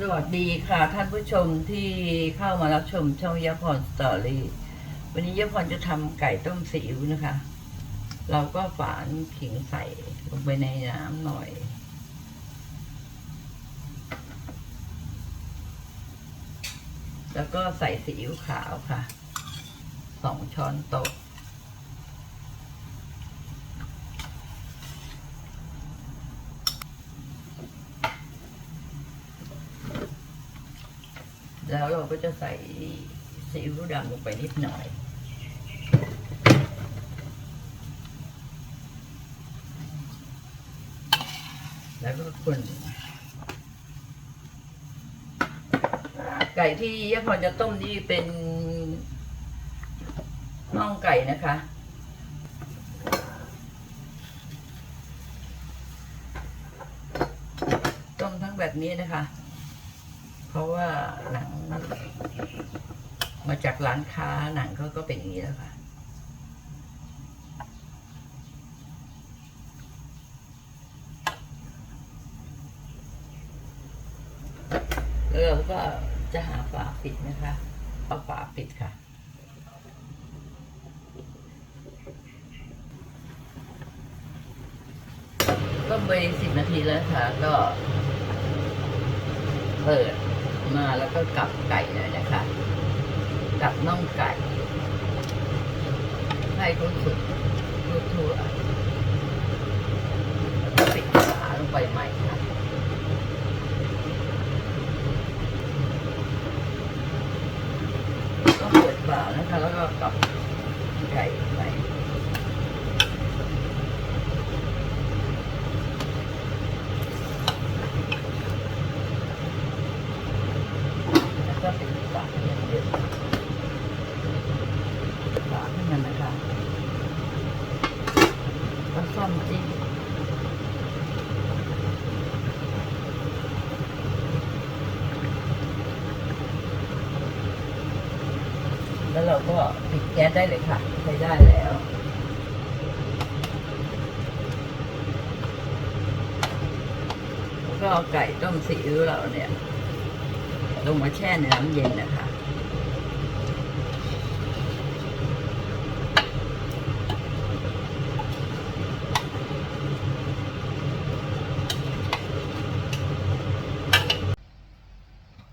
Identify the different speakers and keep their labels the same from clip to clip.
Speaker 1: สวัสดีค่ะ ท่านผู้ชมที่เข้ามารับชมช่องยาพรสตอรี่วันนี้ยาพรจะทำไก่ต้มซีอิ๊วนะคะ เราก็ฝานขิงใส่ลงไปในน้ำหน่อยแล้วก็ใส่ซีอิ๊วขาวค่ะ สองช้อนโต๊ะ แล้วเรา ก็จะใส่ซีอิ๊วดำลงไปนิดหน่อยแล้วก็คนไก่ที่ยะพรจะต้มนี่เป็นน่องไก่นะคะ ต้มทั้งแบบนี้นะคะ ราะว่าหนัง มาจากร้านค้าหนังเขาก็เป็นอย่างนี้แล้วค่ะแล้วเราก็จะหาฝาปิดนะคะเอาฝาปิดค่ะต้มไปสิบนาทีแล้วค่ะ ก็เปิด มาแล้วก็กลับไก่เลยนะคะกลับน่องไก่ ให้เขาสุกทั่วๆแล้วก็ปิดฝาลงไปใหม่ค่ะก็เปิดฝานะคะแล้วก็กลับไก่ไปแล้วก็ปิดฝาอย่างเดียวฝาให้มันนะคะก็ซ่อมจิ้ม แล้วเราก็ปิดแก๊สได้เลยค่ะใช้ได้แล้วก็เอาไก่ต้มซีอิ๊วเราเนี่ย ลงมาแช่ในน้ำเย็นนะคะ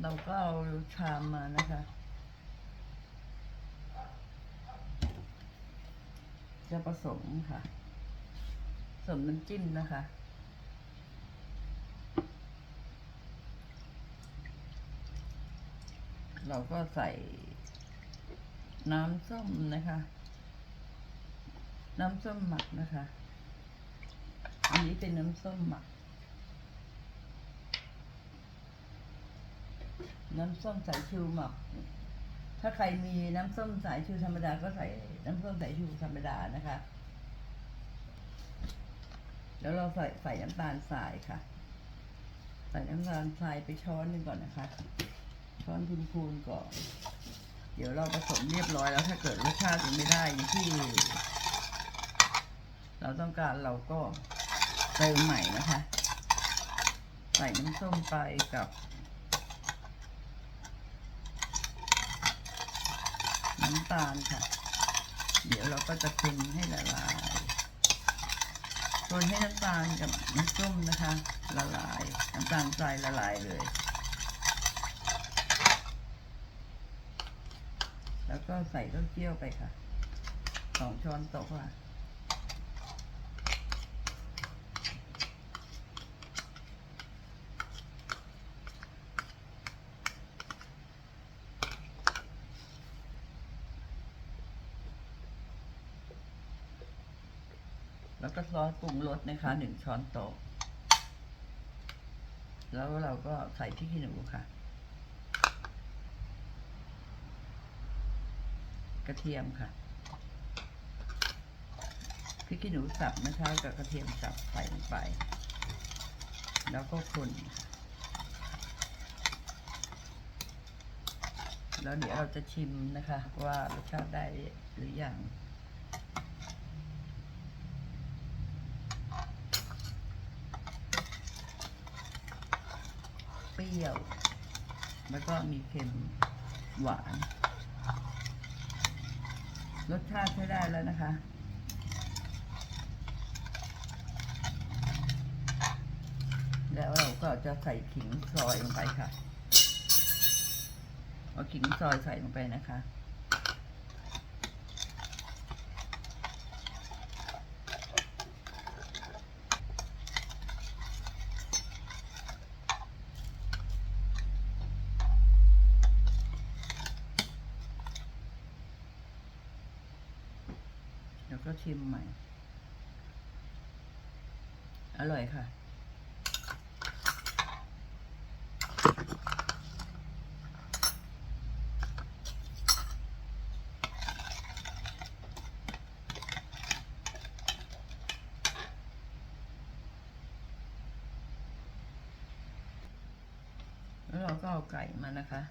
Speaker 1: เราก็เอาชามมานะคะ จะผสมค่ะผสมน้ำจิ้มนะคะเราก็ใส่น้ำส้มนะคะ น้ำส้มหมักนะคะ อันนี้เป็นน้ำส้มหมัก น้ำส้มสายชูหมัก ถ้าใครมีน้ำส้มสายชูธรรมดาก็ใส่น้ำส้มสายชูธรรมดานะคะ แล้วเราใส่ใส่น้ำตาลทรายค่ะ ใส่น้ำตาลทรายไปช้อนหนึ่งก่อนนะคะ ช้อนพูนๆก่อน เดี๋ยวเราผสมเรียบร้อยแล้วถ้าเกิดรสชาติยังไม่ได้อย่างที่ เราต้องการเราก็เติมใหม่นะคะ ใส่น้ำส้มไปกับ น้ำตาลค่ะ เดี๋ยวเราก็จะคนให้ละลายคนให้น้ำตาลกับน้ำส้มนะคะ ละลาย น้ำตาลทรายละลายเลย แล้วก็ใส่เต้าเจี้ยวไปค่ะสองช้อนโต๊ะค่ะ แล้วก็ซอสปรุงรสนะคะหนึ่งช้อนโต๊ะ แล้วเราก็ใส่พริกขี้หนูค่ะ กระเทียมค่ะพริกขี้หนูสับนะคะกับกระเทียมสับใส่ลงไป แล้วก็คน แล้วเดี๋ยวเราจะชิมนะคะ ว่ารสชาติได้หรือยัง รี้ยว แล้วก็มีเค็มหวาน รสชาติใช้ได้แล้วนะคะ แล้วเราก็จะใส่ขิงซอยลงไปค่ะ เอาขิงซอยใส่ลงไปนะคะ ก็ชิมใหม่ อร่อยค่ะ แล้วเราก็เอาไก่มานะคะ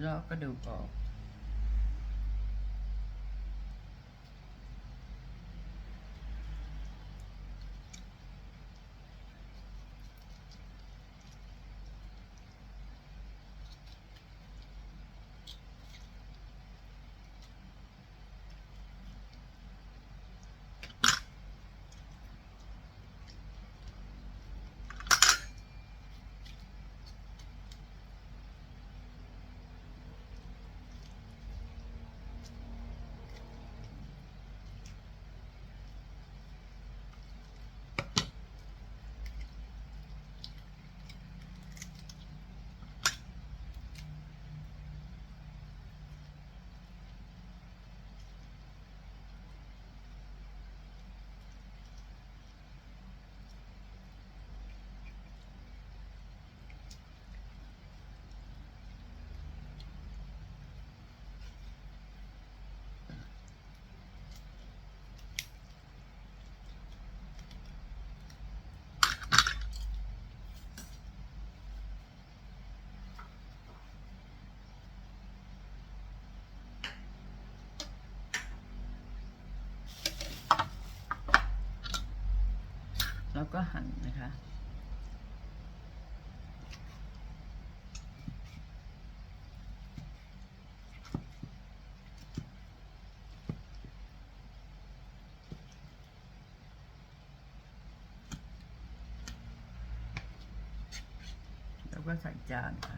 Speaker 1: แล้วเอากระดูกออก แล้วก็หั่นนะคะ แล้วก็ใส่จานค่ะ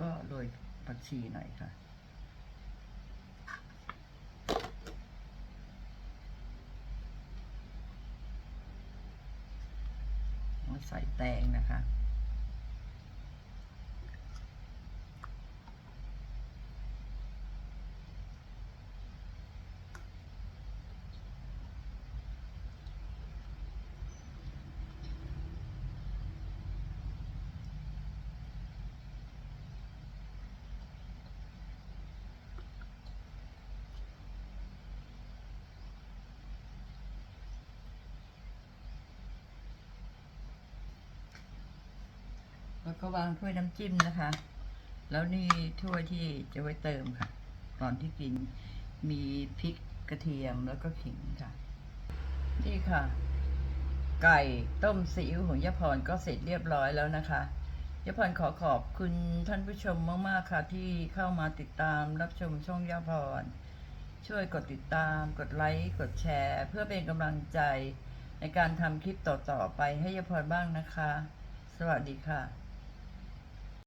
Speaker 1: ก็โรยผักชีหน่อยค่ะ ใส่แตงนะคะ แล้วก็วางถ้วยน้ำจิ้มนะคะ แล้วนี่ถ้วยที่จะไว้เติมค่ะตอนที่กินมีพริกกระเทียมแล้วก็ขิงค่ะ นี่ค่ะ ไก่ต้มซีอิ๊วของยะพรก็เสร็จเรียบร้อยแล้วนะคะยะพรขอขอบคุณท่านผู้ชมมาก ๆ ค่ะ ที่เข้ามาติดตามรับชมช่องยะพรช่วยกดติดตาม กดไลค์ กดแชร์ เพื่อเป็นกำลังใจในการทำคลิปต่อ ๆ ไปให้ยพรบ้างนะคะ สวัสดีค่ะ